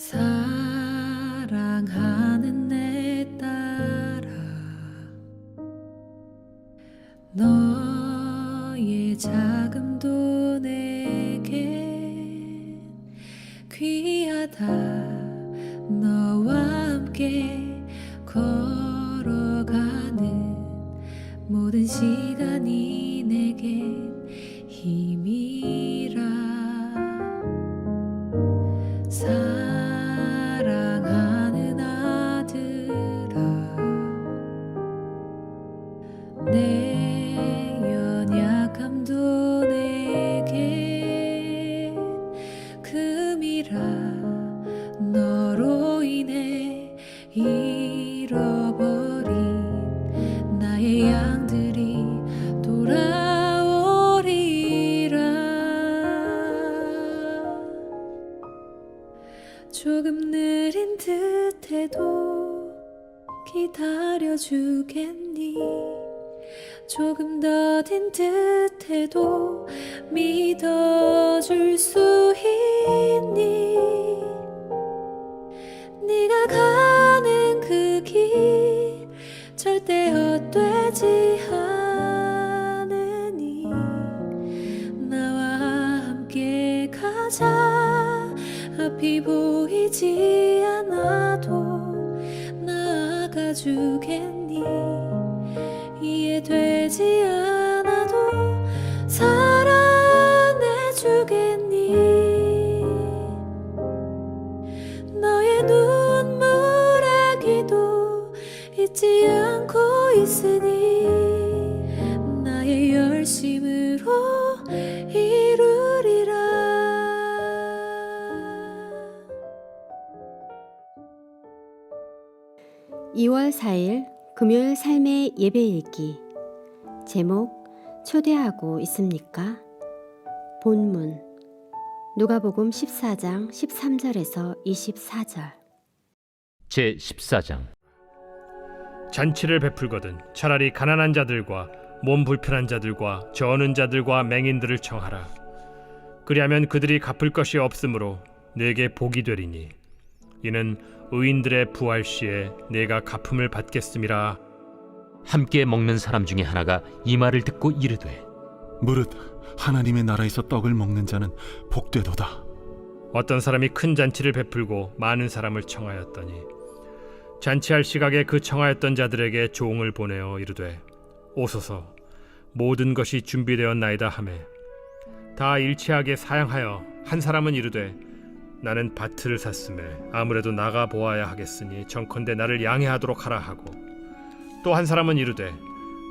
사랑하는 내 딸아 너의 자금도 내게 귀하다. 너와 함께 걸 조금 느린 듯해도 기다려주겠니? 조금 더딘 듯해도 믿어줄 수 있니? 네가 가는 그 길 절대 헛되지 않으 앞이 보이지 않아도 나아가 주겠니? 이해되지 않아 2월 4일 금요일 삶의 예배 읽기 제목 초대하고 있습니까? 본문 누가복음 14장 13절에서 24절 제 14장 잔치를 베풀거든 차라리 가난한 자들과 몸 불편한 자들과 저는 자들과 맹인들을 청하라. 그리하면 그들이 갚을 것이 없으므로 내게 복이 되리니 이는 의인들의 부활 시에 내가 갚음을 받겠음이라. 함께 먹는 사람 중에 하나가 이 말을 듣고 이르되 무릇 하나님의 나라에서 떡을 먹는 자는 복되도다. 어떤 사람이 큰 잔치를 베풀고 많은 사람을 청하였더니 잔치할 시각에 그 청하였던 자들에게 종을 보내어 이르되 오소서 모든 것이 준비되었나이다 하매 다 일치하게 사양하여 한 사람은 이르되 나는 밭을 샀음에 아무래도 나가 보아야 하겠으니 정컨대 나를 양해하도록 하라 하고 또 한 사람은 이르되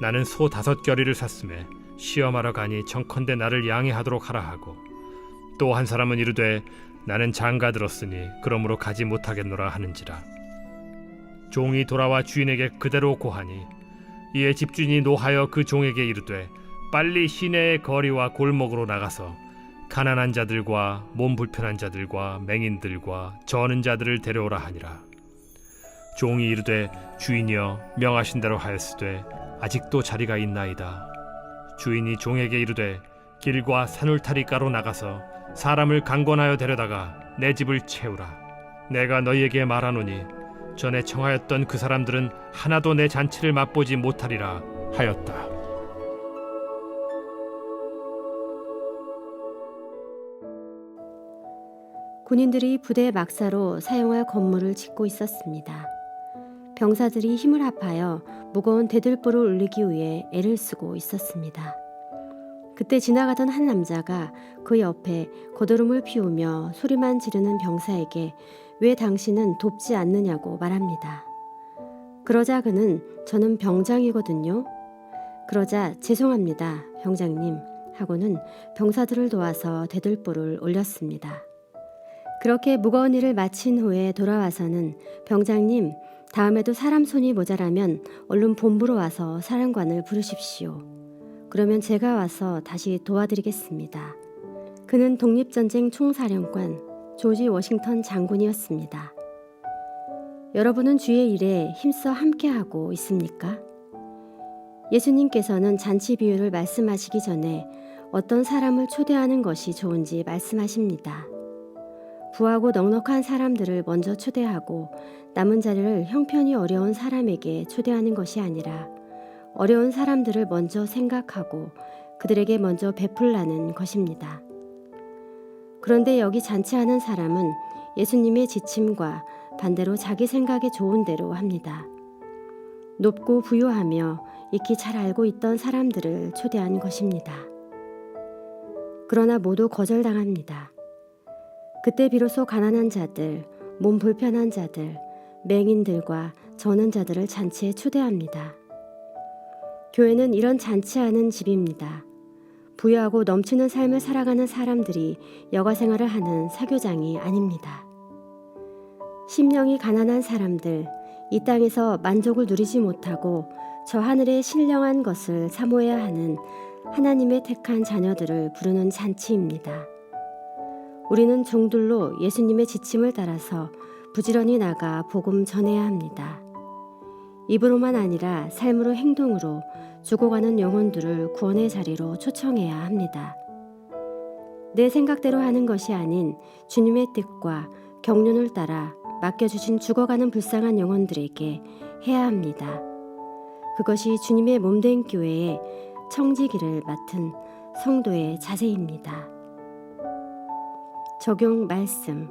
나는 소 다섯 겨리를 샀음에 시험하러 가니 정컨대 나를 양해하도록 하라 하고 또 한 사람은 이르되 나는 장가 들었으니 그러므로 가지 못하겠노라 하는지라. 종이 돌아와 주인에게 그대로 고하니 이에 집주인이 노하여 그 종에게 이르되 빨리 시내의 거리와 골목으로 나가서 가난한 자들과 몸 불편한 자들과 맹인들과 저는 자들을 데려오라 하니라 종이 이르되 주인이여 명하신 대로 하였으되 아직도 자리가 있나이다 주인이 종에게 이르되 길과 산울타리가로 나가서 사람을 강권하여 데려다가 내 집을 채우라. 내가 너희에게 말하노니 전에 청하였던 그 사람들은 하나도 내 잔치를 맛보지 못하리라 하였다. 군인들이 부대 막사로 사용할 건물을 짓고 있었습니다. 병사들이 힘을 합하여 무거운 대들보를 올리기 위해 애를 쓰고 있었습니다. 그때 지나가던 한 남자가 그 옆에 거드름을 피우며 소리만 지르는 병사에게 왜 당신은 돕지 않느냐고 말합니다. 그러자 그는 저는 병장이거든요. 그러자 죄송합니다, 병장님 하고는 병사들을 도와서 대들보를 올렸습니다. 그렇게 무거운 일을 마친 후에 돌아와서는 병장님, 다음에도 사람 손이 모자라면 얼른 본부로 와서 사령관을 부르십시오. 그러면 제가 와서 다시 도와드리겠습니다. 그는 독립전쟁 총사령관 조지 워싱턴 장군이었습니다. 여러분은 주의 일에 힘써 함께하고 있습니까? 예수님께서는 잔치 비유를 말씀하시기 전에 어떤 사람을 초대하는 것이 좋은지 말씀하십니다. 부하고 넉넉한 사람들을 먼저 초대하고 남은 자리를 형편이 어려운 사람에게 초대하는 것이 아니라 어려운 사람들을 먼저 생각하고 그들에게 먼저 베풀라는 것입니다. 그런데 여기 잔치하는 사람은 예수님의 지침과 반대로 자기 생각에 좋은 대로 합니다. 높고 부유하며 익히 잘 알고 있던 사람들을 초대한 것입니다. 그러나 모두 거절당합니다. 그때 비로소 가난한 자들, 몸 불편한 자들, 맹인들과 저는 자들을 잔치에 초대합니다. 교회는 이런 잔치하는 집입니다. 부유하고 넘치는 삶을 살아가는 사람들이 여가 생활을 하는 사교장이 아닙니다. 심령이 가난한 사람들, 이 땅에서 만족을 누리지 못하고 저 하늘의 신령한 것을 사모해야 하는 하나님의 택한 자녀들을 부르는 잔치입니다. 우리는 종들로 예수님의 지침을 따라서 부지런히 나가 복음 전해야 합니다. 입으로만 아니라 삶으로 행동으로 죽어가는 영혼들을 구원의 자리로 초청해야 합니다. 내 생각대로 하는 것이 아닌 주님의 뜻과 경륜을 따라 맡겨주신 죽어가는 불쌍한 영혼들에게 해야 합니다. 그것이 주님의 몸된 교회의 청지기를 맡은 성도의 자세입니다. 적용 말씀.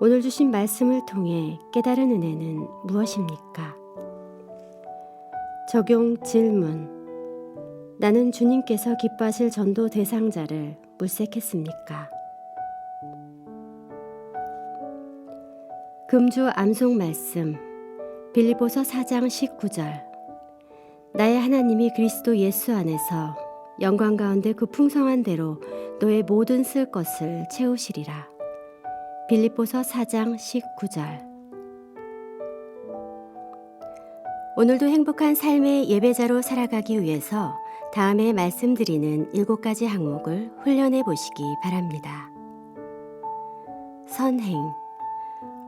오늘 주신 말씀을 통해 깨달은 은혜는 무엇입니까? 적용 질문. 나는 주님께서 기뻐하실 전도 대상자를 물색했습니까? 금주 암송 말씀. 빌리보서 4장 19절. 나의 하나님이 그리스도 예수 안에서 영광 가운데 그 풍성한 대로 너의 모든 쓸 것을 채우시리라. 빌립보서 4장 19절. 오늘도 행복한 삶의 예배자로 살아가기 위해서 다음에 말씀드리는 일곱 가지 항목을 훈련해 보시기 바랍니다. 선행.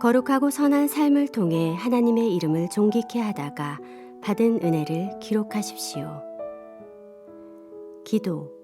거룩하고 선한 삶을 통해 하나님의 이름을 존귀케 하다가 받은 은혜를 기록하십시오. 기도.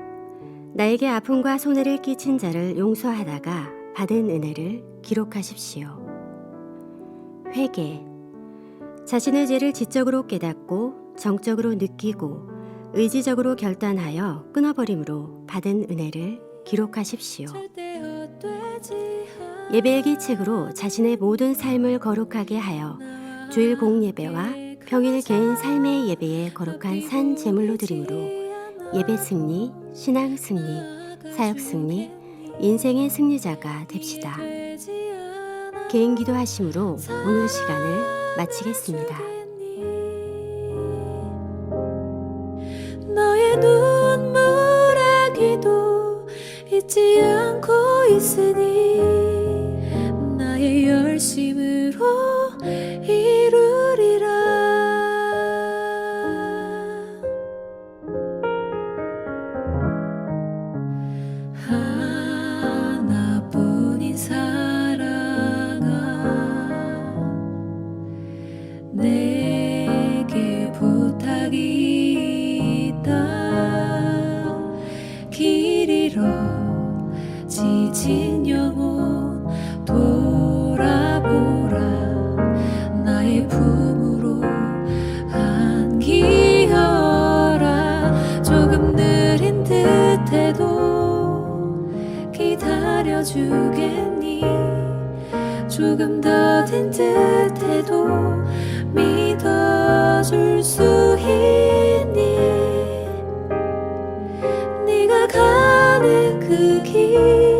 나에게 아픔과 손해를 끼친 자를 용서하다가 받은 은혜를 기록하십시오. 회개. 자신의 죄를 지적으로 깨닫고 정적으로 느끼고 의지적으로 결단하여 끊어버림으로 받은 은혜를 기록하십시오. 예배일기 책으로 자신의 모든 삶을 거룩하게 하여 주일 공예배와 평일 개인 삶의 예배에 거룩한 산 제물로 드림으로 예배 승리, 신앙 승리, 사역 승리, 인생의 승리자가 됩시다. 개인 기도 하심으로 오늘 시간을 마치겠습니다. 너의 눈물의 기도 잊지 않고 있으니 나의 열심으로 지친 영혼 돌아보라. 나의 품으로 안기어라. 조금 느린 듯해도 기다려주겠니? 조금 더딘 듯해도 믿어줄 수 있니? 네가 가는 그길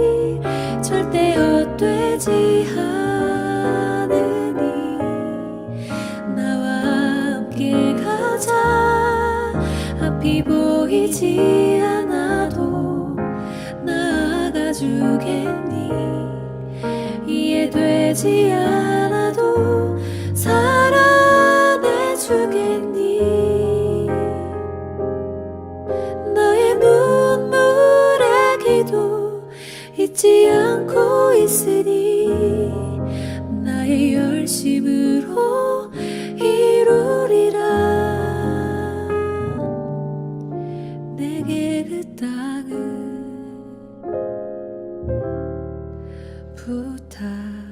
보이지 않아도 나아가 주겠니? 이해되지 않아도 살아내 주겠니 잊지 않고 있으니 나의 열심으로 이루리라. 내게 그 땅을 부탁한다.